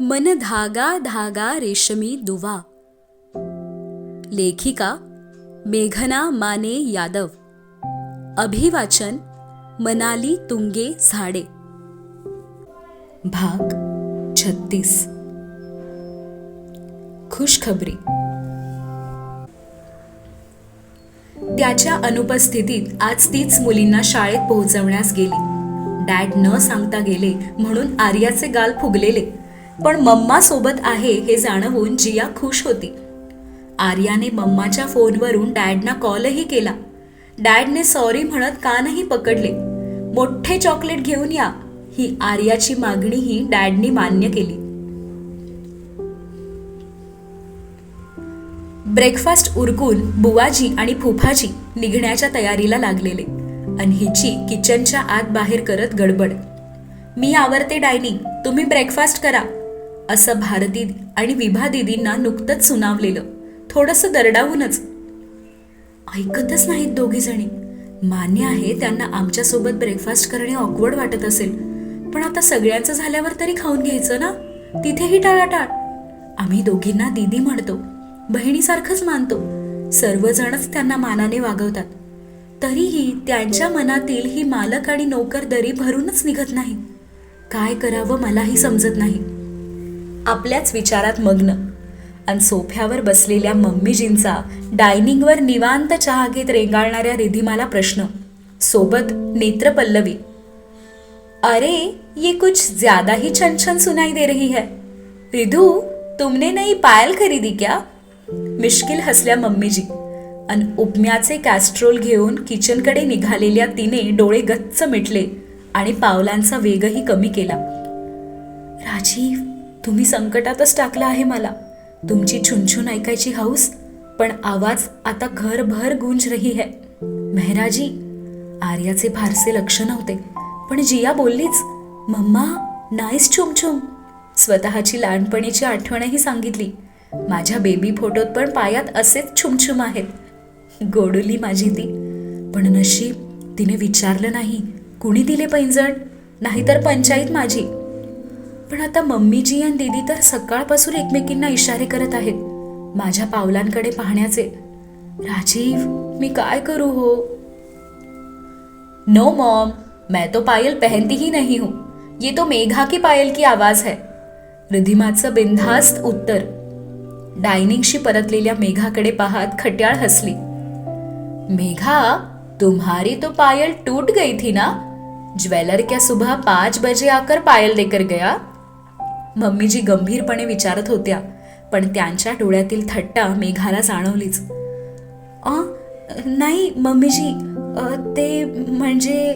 मन धागा धागा रेशमी दुवा. लेखिका मेघना माने यादव. अभिवाचन मनाली तुंगे झाडे. भाग छत्तीस. खुशखबरी. त्याच्या अनुपस्थितीत आज तीच मुलींना शाळेत पोहोचवण्यास गेली. डॅड न सांगता गेले म्हणून आर्याचे गाल फुगलेले. पण मम्मा सोबत आहे हे जाणवून जिया खुश होती. आर्याने मम्माच्या फोनवरून डॅडना कॉलही केला. डॅडने सॉरी म्हणत कानही पकडले. मोठे चॉकलेट घेऊन या ही आर्याची मागणीही डॅडनी मान्य केली. ब्रेकफास्ट उरकून बुवाजी आणि फुफाजी निघण्याच्या तयारीला लागलेले आणि हिची किचनच्या आत बाहेर करत गडबड. मी आवरते डायनिंग तुम्ही ब्रेकफास्ट करा. असं भारती आणि विभा दिदींना नुकतंच सुनावलेलं. थोडंसं दरडावूनच. ऐकतच नाहीत दोघी जणी. मान्य आहे त्यांना आमच्यासोबत ब्रेकफास्ट करणे ऑकवर्ड वाटत असेल. पण आता सगळ्यांचं झाल्यावर तरी खाऊन घ्यायचं ना? तिथेही टाळाटाळ. आम्ही दोघींना दीदी म्हणतो. बहिणीसारखंच मानतो. सर्वजणच त्यांना मानाने वागवतात. तरीही त्यांच्या मनातील ही मालक आणि नोकर दरी भरूनच निघत नाही. काय करावं मलाही समजत नाही. आपल्याच विचारात मग्न. आणि सोफ्यावर बसलेल्या मम्मीजींचा डायनिंगवर निवांत चहा घेत रेंगाळणाऱ्या रिधिमाला प्रश्न. सोबत नेत्रपल्लवी. अरे ये कुछ ज्यादा ही छन सुनाई दे रही है. रिधू तुमने नई पायल खरीदी क्या? मिश्किल हसल्या मम्मीजी. अन उपम्याचे कॅस्ट्रोल घेऊन किचनकडे निघालेल्या तिने डोळे गच्च मिटले आणि पावलांचा वेगही कमी केला. राजीव तुम्ही संकटातच टाकला आहे मला. तुमची छुनछुन ऐकायची हौस पण आवाज आता घरभर गुंज रही है. मेहराजी आर्याचे फारसे लक्ष नव्हते पण जिया बोललीच मम्मा नाईस छुमछुम. स्वतःची लहानपणीची आठवणही सांगितली. माझ्या बेबी फोटोत पण पायात असेच छुमछुम आहेत. गोडुली माझी ती. पण नशीब तिने विचारलं नाही. कुणी दिले पैंजण? नाहीतर पंचायत माझी. पण आता मम्मीजी आणि दीदी तर सकाळपासून एकमेकींना इशारे करत आहेत. माझ्या पावलांकडे पाहण्याचे. राजीव मी काय करू हो? नो मॉम मैं तो पायल पहनती ही नहीं हूं. ये तो मेघा की पायल की आवाज है. रिधिमाचं बिनधास्त उत्तर. डायनिंगशी परतलेल्या मेघाकडे पाहत खट्याळ हसली. मेघा तुम्हारी तो पायल टूट गई थी ना? ज्वेलर क्या सुबह पाच बजे आकर पायल देकर गया? मम्मीजी गंभीरपणे विचारत होत्या पण त्यांच्या डोळ्यातील थट्टा मेघाला जाणवलीच. अ नाही मम्मीजी ते म्हणजे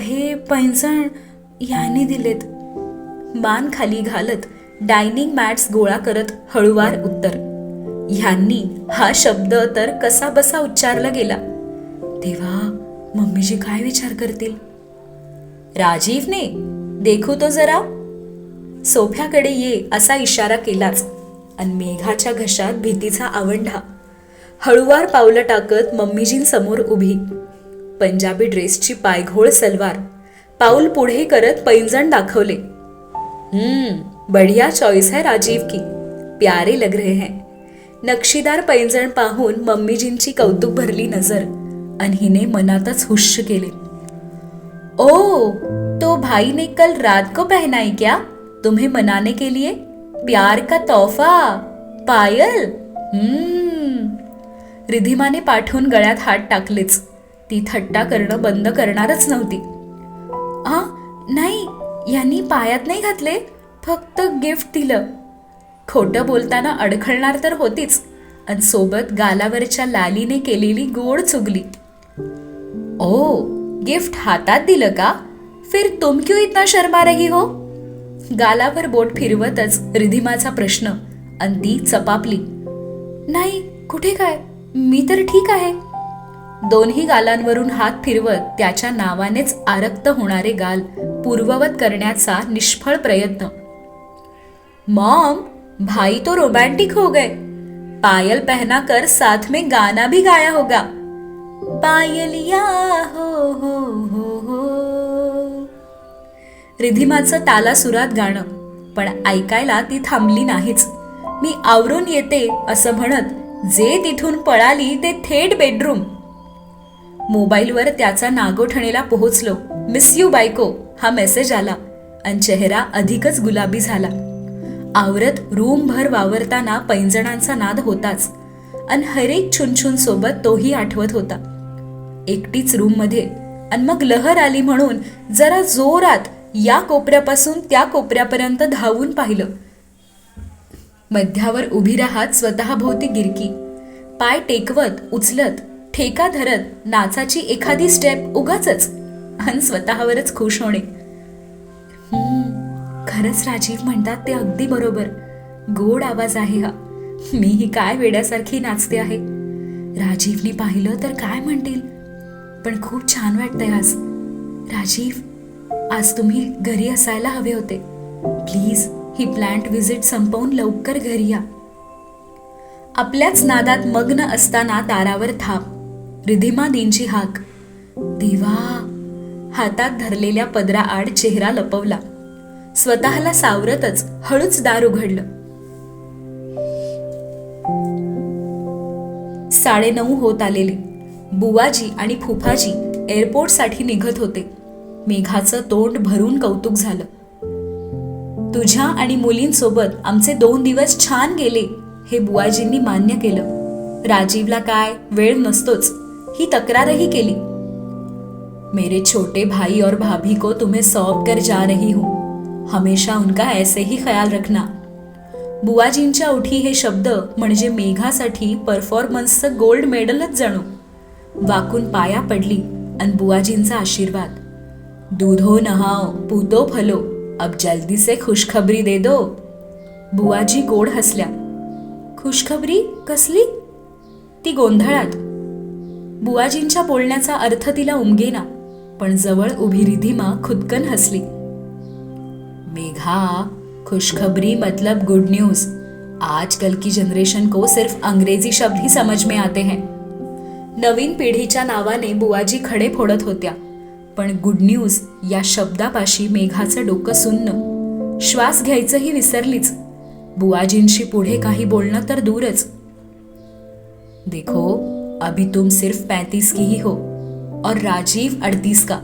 हे पैंजण याने दिलेत. मान खाली घालत डायनिंग मॅट्स गोळा करत हळुवार उत्तर. ह्यांनी हा शब्द तर कसा बसा उच्चारला गेला. तेव्हा मम्मीजी काय विचार करतील? राजीवने देखू तो जरा. सोफ्याकडे ये असा इशारा केलाच. आणि मेघाच्या घशात भीतीचा आवंढा. हळुवार पावलं टाकत मम्मीजींसमोर उभी. पंजाबी ड्रेसची पायघोळ सलवार. पाऊल पुढे करत पैंजण दाखवले. हम्म बढ़िया चॉईस है राजीव की. प्यारे लग रहे हैं. नक्षीदार पैंजण पाहून मम्मीजींची कौतुक भरली नजर. आणि हिने मनातच हुश केले. ओ तो भाई ने कल रात को पहनाई क्या? तुम्हें मनाने के लिए प्यार का तोहफा पायल। रिधिमाने पाठवून गळ्यात हात टाकलेच. ती थट्टा करणं बंद करणारच नव्हती. आ नाही यांनी पायात नाही घातले फक्त गिफ्ट दिलं. खोटं बोलताना अडखळणार तर होतीच आणि सोबत गालावरच्या लालीने केलेली गोड चुगली. ओ गिफ्ट हातात दिलं का? फिर तुम क्यों इतना शर्मा रही हो? गालावर बोट फिरवतच रिधिमाचा प्रश्न अंती चपापली. नाही कुठे काय? मी तर ठीक आहे. दोन्ही गालांवरून हात फिरवत त्याच्या नावानेच आरक्त होणारे गाल पूर्ववत करण्याचा निष्फळ प्रयत्न. मॉम भाई तो रोमॅन्टिक हो गए. पायल पहना कर साथ में गाना भी गाया होगा. पायलिया हो हो हो. रिधिमाचं ताला सुरात गाणं. पण ऐकायला ती थांबली नाहीच. मी आवरून येते असं म्हणत जे तिथून पळाली ते थेट बेडरूम. मोबाईलवर त्याचा नागोठणेला पोहोचलो. मिस यू बायको हा मेसेज आला आणि चेहरा अधिकच गुलाबी झाला. आवरत रूमभर वावरताना पैंजणांचा नाद होताच आणि हरेक छुनछुन सोबत तोही आठवत होता. एकटीच रूममध्ये आणि मग लहर आली म्हणून जरा जोरात या कोपऱ्यापासून त्या कोपऱ्यापर्यंत धावून पाहिलं. मध्यावर उभी राहत स्वतःभोवती गिरकी. पाय टेकवत उचलत ठेका धरत नाचाची एखादी स्टेप उगाच आणि स्वतःवरच खुश होणे. खरंच राजीव म्हणतात ते अगदी बरोबर. गोड आवाज आहे हा. मीही काय वेड्यासारखी नाचते आहे. राजीवने पाहिलं तर काय म्हणतील? पण खूप छान वाटतंय आज. राजीव आज तुम्ही घरी असायला हवे होते. प्लीज ही प्लॅन्ट व्हिजिट संपवून लवकर घरी या. आपल्याच नादात मग्न असताना दारावर थाप रिधिमा दिनची हाक. देवा हातात धरलेल्या पदराआड चेहरा लपवला. स्वतःला सावरतच हळूच दार उघडलं. साडेनऊ होत आलेले. बुवाजी आणि फुफाजी एअरपोर्टसाठी निघत होते. मेघाचं तोंड भरून कौतुक झालं. तुझ्या आणि मुलींसोबत आमचे दोन दिवस छान गेले हे बुवाजींनी मान्य केलं. राजीवला काय? वेळ नसतोच. ही तक्रारही केली. मेरे छोटे भाई और भाभी को तुम्हें सौंप कर जा रही हूं. हमेशा उनका ऐसे ही ख्याल रखना. बुवाजींच्या उठी हे शब्द म्हणजे मेघासाठी परफॉर्मन्सचं गोल्ड मेडलच जणू. वाकून पाया पडली आणि बुवाजींचा आशीर्वाद. दूधो नहाओ पूतो फलो अब जल्दी से खुशखबरी दे दो। बुवाजी गोड हसल्या खुशखबरी? कसली? ती गोंधळात. बुवाजींच्या बोलण्याचा अर्थ तिला उमगेना पण जवळ उभी रिधिमा खुदकन हसली. मेघा खुशखबरी मतलब गुड न्यूज आजकल की जनरेशन को सिर्फ अंग्रेजी शब्द ही समझ में आते हैं. नवीन पिढीच्या नावाने बुवाजी खडे फोडत होत्या. पण गुड न्यूज़ या शब्दापाशी मेघाचं डोकं सुन्न. श्वास घ्यायचंही विसरलीच. बुवाजींशी पुढे काही बोलणं तर दूरच. देखो, अभी तुम सिर्फ़ पैंतीस की ही हो, और राजीव अड़तीस का.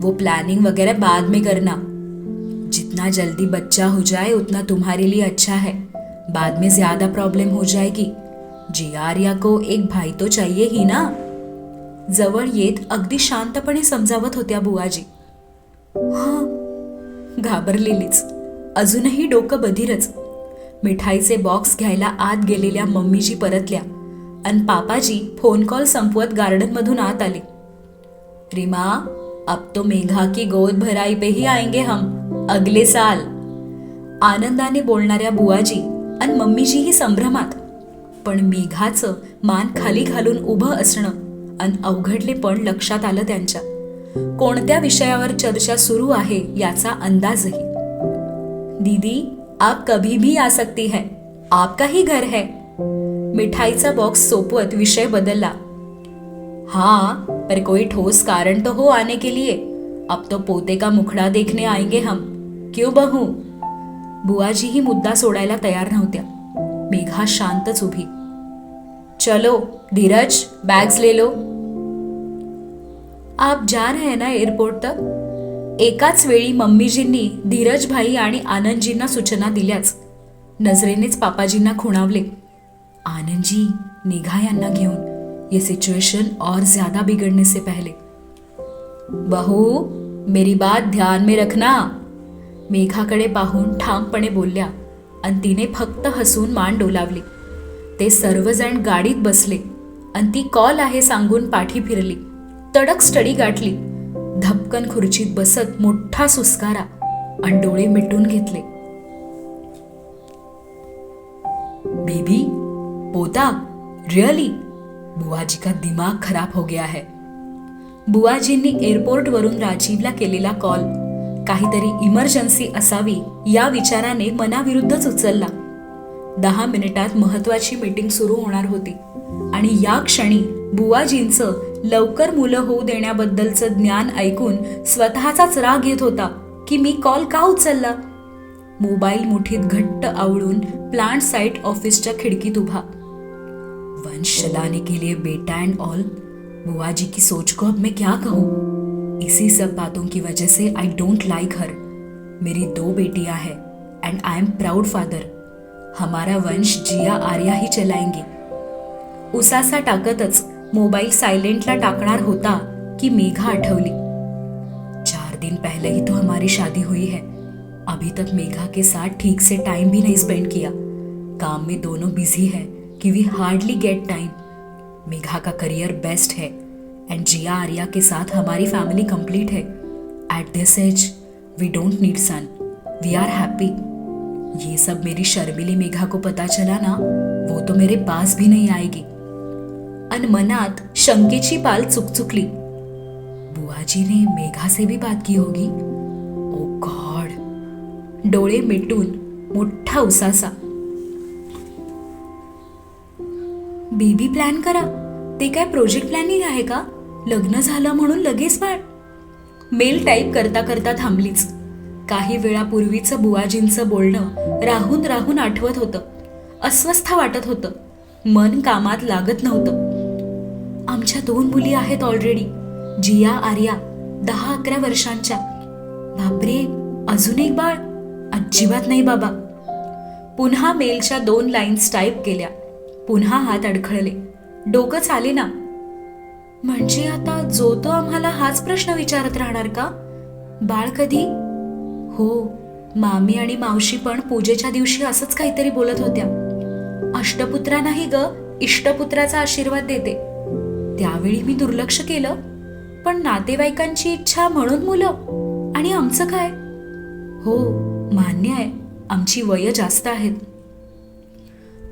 वो प्लानिंग वगैरह बाद में करना. जितना जल्दी बच्चा हो जाए, उतना तुम्हारे लिए अच्छा है. बाद में ज़्यादा प्रॉब्लम हो जाएगी. जियारिया को एक भाई तो चाहिए ही ना? जवळ येत अगदी शांतपणे समजावत होत्या बुवाजी हा. घाबरलेलीच. अजूनही डोकं बधीरच. मिठाईचे बॉक्स घ्यायला आत गेलेल्या मम्मीजी परतल्या अन पापाजी फोन कॉल संपवत गार्डनमधून आत आले. रिमा अब तो मेघा की गोद भराई पे ही आएंगे हम. अगले साल. आनंदाने बोलणाऱ्या बुवाजी आणि मम्मीजीही संभ्रमात. पण मेघाचं मान खाली घालून उभं असणं आणि अवघडले पण लक्षात आलं त्यांच्या. कोणत्या विषयावर चर्चा सुरू आहे याचा अंदाजही. दीदी आप कभी भी आ सकती है. आपका ही घर है. मिठाईचा बॉक्स सोपवत विषय बदलला. हाँ पर कोई ठोस कारण तो हो आने के लिए. अब तो पोते का मुखड़ा देखने आएंगे हम. क्यों बहू? बुआजी ही मुद्दा सोडायला तयार नव्हत्या. मेघा शांतच उभी. चलो धीरज बैग्स ले लो। आप जा रहे हैं ना एअरपोर्ट तक? एकाच वेळी मम्मीजींनी धीरज भाई आणि आनंदजींना सूचना दिल्याच. नजरेनेच पापाजींना खुणावले. आनंदजी निघा यांना घेऊन. ये सिच्युएशन और ज्यादा बिगड़ने से पहले. बहू मेरी बात ध्यान में रखना. मेघाकडे पाहून ठामपणे बोलल्या आणि तिने फक्त हसून मान डोलावली. ते सर्वजण गाडीत बसले आणि ती कॉल आहे सांगून पाठी फिरली. तडक स्टडी गाठली. धपकन खुर्चीत बसत मोठा सुस्कारा आणि डोळे मिटून घेतले. बेबी पोता रिअली बुआजी का दिमाग खराब हो गया है. बुआजींनी एअरपोर्टवरून राजीवला केलेला कॉल काहीतरी इमर्जन्सी असावी या विचाराने मनाविरुद्धच उचलला. दहा मिनिटात महत्वाची मीटिंग सुरू होणार होती. आणि या क्षणी बुवाजींचं लवकर मुलं होऊ देण्याबद्दलचं ज्ञान ऐकून स्वतःचाच राग येत होता की मी कॉल का उचलला? मोबाईल मुठीत घट्ट आवळून प्लांट साईट ऑफिसच्या खिडकीत उभा. वंशदाने के लिए बेटा एंड ऑल. बुवाजी की सोच को अब मैं क्या कहूँ? इसी सब बातों की वजह से आई डोंट लाइक हर मेरी दो बेटियां हैं and I am proud father हमारा वंश जिया, आर्या ही चलाएँगे। उसासा टाकतच मोबाईल सायलेंटला टाकणार होता की मेघा आठवली। चार दिन पहले ही तो हमारी शादी हुई है। अभी तक मेघा के साथ ठीक से टाइम भी नहीं स्पेंड किया। काम में दोनों बिज़ी है कि we hardly get time Megha का करियर बेस्ट है एंड जिया, आर्या के साथ हमारी फैमिली कंप्लीट है। At this age we don't need son we are happy ये सब मेरी शर्मिली मेघा को पता चला ना वो तो मेरे पास भी नहीं आएगी। अन मनात शंकेची पाल चुकचुकली। बुआजी ने मेघा से भी बात की होगी। Oh God. डोळे मिटून मोठा उसासा। बेबी प्लॅन करा ते काय प्रोजेक्ट प्लॅनिंग आहे का? लग्न झालं म्हणून लगेच बाळ। मेल टाईप करता करता थांबलीच। काही वेळापूर्वीचं बुवाजींचं बोलणं राहून राहून आठवत होतं. अस्वस्थ वाटत होतं. मन कामात लागत नव्हतं. आमच्या दोन मुली आहेत ऑलरेडी जिया आर्या दहा अकरा वर्षांच्या. बापरे अजून एक बाळ? अजिबात नाही बाबा. पुन्हा मेलच्या दोन लाईन्स टाईप केल्या. पुन्हा हात अडखळले. डोकं चाले ना म्हणजे आता जो तो आम्हाला हाच प्रश्न विचारत राहणार का? बाळ कधी? हो मामी आणि मावशी पण पूजेच्या दिवशी असंच काहीतरी बोलत होत्या. अष्टपुत्रा नाही ग इष्टपुत्राचा आशीर्वाद देते. त्यावेळी मी दुर्लक्ष केलं पण नातेवाईकांची इच्छा म्हणून मुलं. आणि आमचं काय? हो मान्य आहे आमची वय जास्त आहेत.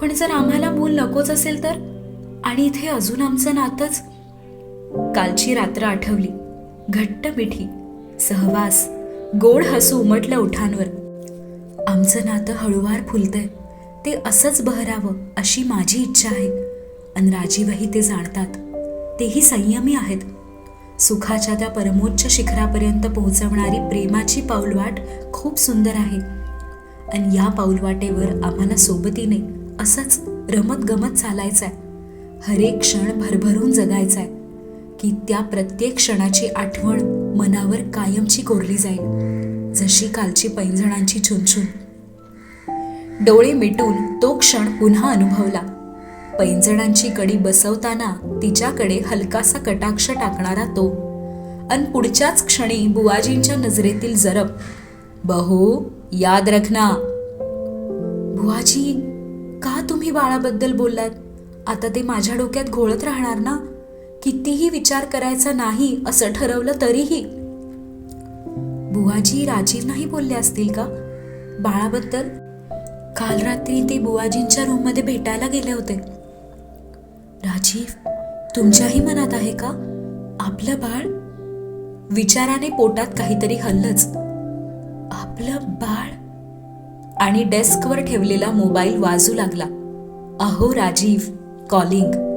पण जर आम्हाला मूल नकोच असेल तर? आणि इथे अजून आमचं नातंच? कालची रात्र आठवली. घट्ट मिठी सहवास गोड हसू उमटलं उठांवर. आमचं नातं हळूवार फुलतंय. ते असंच बहरावं अशी माझी इच्छा आहे. आणि राजीवही ते जाणतात. तेही संयमी आहेत. सुखाच्या त्या परमोच्च शिखरापर्यंत पोहोचवणारी प्रेमाची पाऊलवाट खूप सुंदर आहे. आणि या पाऊलवाटेवर आम्हाला सोबतीने असंच रमत गमत चालायचंय. हरेक क्षण भरभरून जगायचाय. की त्या प्रत्येक क्षणाची आठवण मनावर कायमची कोरली जाईल जशी कालची पैंजणांची चुनचुन डोळे मिटून तो क्षण पुन्हा अनुभवला. पैंजणांची कडी बसवताना तिच्याकडे हलकासा कटाक्ष टाकणारा तो अन पुढच्याच क्षणी बुवाजींच्या नजरेतील जरब बहू याद रखना बुवाजी का तुम्ही बाळाबद्दल बोललात? आता ते माझ्या डोक्यात घोळत राहणार ना? कितीही विचार करायचा नाही असं ठरवलं तरीही. बुवाजी राजीव नाही बोलले असतील का? बाळाबद्दल? काल रात्री ते बुवाजींच्या रूममध्ये भेटायला गेले होते. राजीव तुमच्याही मनात आहे का? आपलं बाळ? विचाराने पोटात काहीतरी हल्लच. आपलं बाळ? आणि डेस्कवर ठेवलेला मोबाईल वाजू लागला. अहो राजीव कॉलिंग